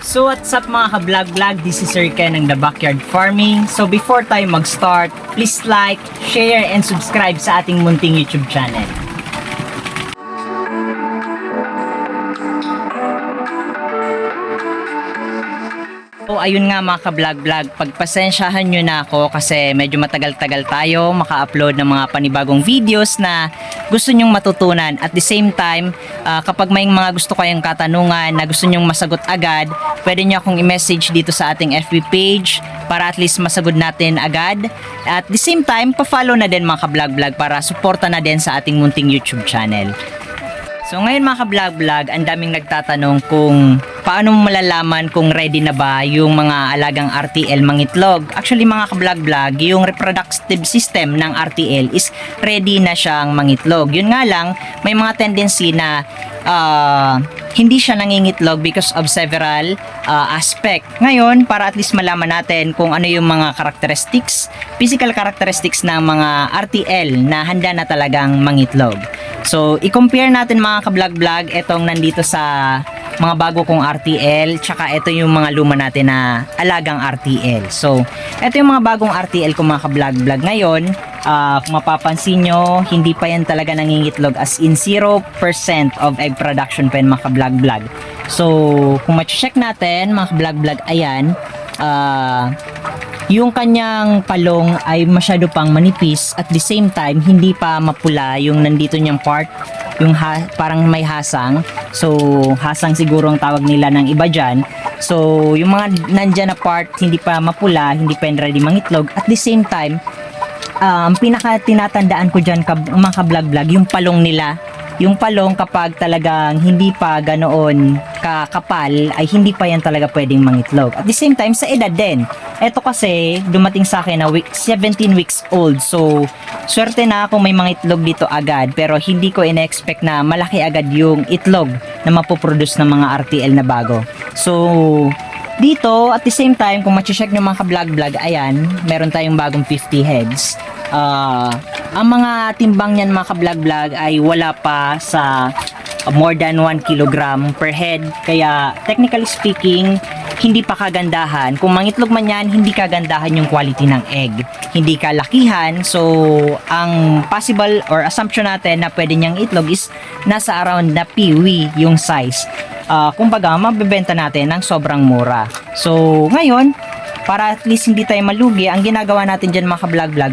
So what's up mga ka-vlog-vlog? This is Sir Ken ng The Backyard Farming. So before tayo mag-start, please like, share, and subscribe sa ating munting YouTube channel. So ayun nga mga ka-vlog-vlog, pagpasensyahan nyo na ako kasi medyo matagal-tagal tayo maka-upload ng mga panibagong videos na gusto nyong matutunan. At the same time, ah, kapag may mga gusto kayong katanungan na gusto nyong masagot agad, pwede nyo akong i-message dito sa ating FB page para at least masagot natin agad. At the same time, pa-follow na din mga ka-vlog-vlog para suporta na din sa ating munting YouTube channel. So ngayon mga ka-vlog-vlog, ang daming nagtatanong kung paano mo malalaman kung ready na ba yung mga alagang RTL mangitlog. Actually mga ka-vlog-vlog, yung reproductive system ng RTL is ready na siyang mangitlog. Yun nga lang, may mga tendency na ah, hindi siya nangingitlog because of several ah, aspect. Ngayon, para at least malaman natin kung ano yung mga characteristics, physical characteristics ng mga RTL na handa na talagang mangitlog. So, i-compare natin mga ka-vlog-vlog itong nandito sa mga bago kong RTL, tsaka ito yung mga luma natin na alagang RTL. So, ito yung mga bagong RTL ko mga ka-vlog-vlog ngayon. Ah, kung mapapansin nyo, hindi pa yan talaga nangingitlog as in 0% of egg production pa yan mga ka-vlog-vlog. So, kung ma-check natin mga ka-vlog-vlog, ayan, ah, yung kanyang palong ay masyado pang manipis at the same time hindi pa mapula yung nandito niyang part yung ha- parang may hasang so hasang siguro ang tawag nila ng iba dyan so yung mga nandyan na part hindi pa mapula hindi pa ready mangitlog at the same time um, pinaka tinatandaan ko dyan kab- mga ka-vlog-vlog yung palong nila yung palong kapag talagang hindi pa ganoon kakapal ay hindi pa yan talaga pwedeng mangitlog. At the same time, sa edad din. Ito kasi, dumating sa akin na week, 17 weeks old. So, swerte na ako may mga itlog dito agad. Pero hindi ko ina-expect na malaki agad yung itlog na mapoproduce ng mga RTL na bago. So, dito, at the same time, kung machi-check nyo mga ka-vlog-vlog, ayan, meron tayong bagong 50 heads. Ah, ang mga timbang niyan mga ka-vlog-vlog ay wala pa sa uh, more than 1 kilogram per head. Kaya, technically speaking, hindi pa kagandahan. Kung mangitlog man yan, hindi kagandahan yung quality ng egg. Hindi kalakihan. So, ang possible or assumption natin na pwede niyang itlog is nasa around na piwi yung size. Ah, kumbaga, mabebenta natin ng sobrang mura. So, ngayon, para at least hindi tayo malugi, ang ginagawa natin dyan mga ka-vlog-vlog,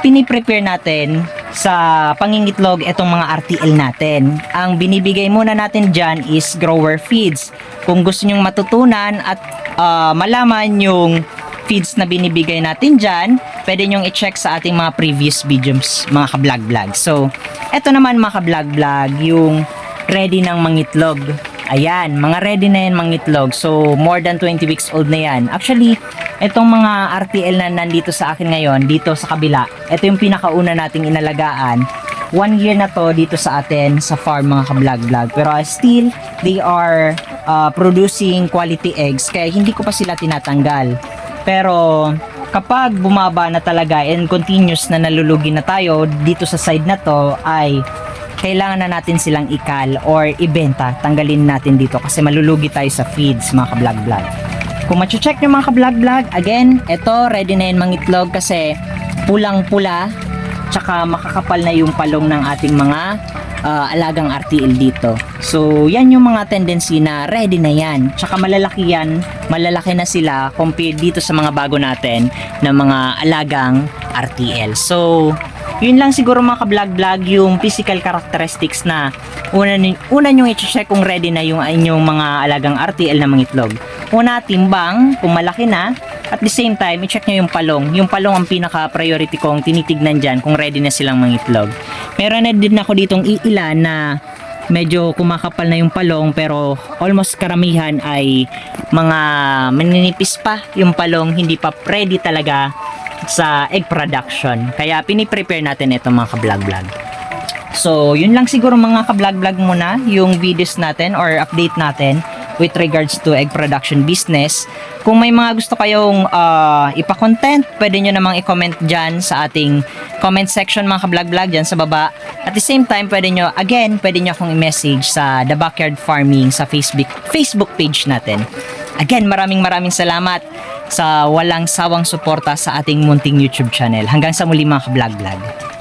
piniprepare natin sa pangingitlog itong mga RTL natin. Ang binibigay muna natin dyan is grower feeds. Kung gusto nyong matutunan at ah, malaman yung feeds na binibigay natin dyan, pwede nyong i-check sa ating mga previous videos, mga ka-vlog-vlog. So, eto naman mga ka-vlog-vlog, yung ready ng mangitlog. Ayan, mga ready na yan mangitlog. So, more than 20 weeks old na yan. Actually, itong mga RTL na nandito sa akin ngayon, dito sa kabila, ito yung pinakauna nating inalagaan. One year na to dito sa atin sa farm mga ka-vlog-vlog. Pero uh, still, they are uh, producing quality eggs kaya hindi ko pa sila tinatanggal. Pero kapag bumaba na talaga and continuous na nalulugi na tayo dito sa side na to ay kailangan na natin silang ikal or ibenta. Tanggalin natin dito kasi malulugi tayo sa feeds mga ka-vlog-vlog. Kung macho-check nyo mga ka-vlog-vlog, again, eto ready na yun mangitlog kasi pulang-pula tsaka makakapal na yung palong ng ating mga ah, alagang RTL dito. So, yan yung mga tendency na ready na yan. Tsaka malalaki yan, malalaki na sila compared dito sa mga bago natin na mga alagang RTL. So, yun lang siguro mga ka-vlog-vlog yung physical characteristics na una, una nyong i-check kung ready na yung inyong mga alagang RTL na mangitlog. Una, timbang, kung malaki na. At the same time, i-check nyo yung palong. Yung palong ang pinaka-priority kong tinitignan dyan kung ready na silang mangitlog. Meron na din ako ditong iilan na medyo kumakapal na yung palong pero almost karamihan ay mga maninipis pa yung palong hindi pa ready talaga sa egg production kaya piniprepare natin ito mga ka-vlog-vlog so yun lang siguro mga ka-vlog-vlog muna yung videos natin or update natin with regards to egg production business. Kung may mga gusto kayong uh, ipa-content, pwede nyo namang i-comment dyan sa ating comment section mga ka-vlog-vlog dyan sa baba. At the same time, pwede nyo, again, pwede nyo akong i-message sa The Backyard Farming sa Facebook, Facebook page natin. Again, maraming maraming salamat sa walang sawang suporta sa ating munting YouTube channel. Hanggang sa muli mga ka-vlog-vlog.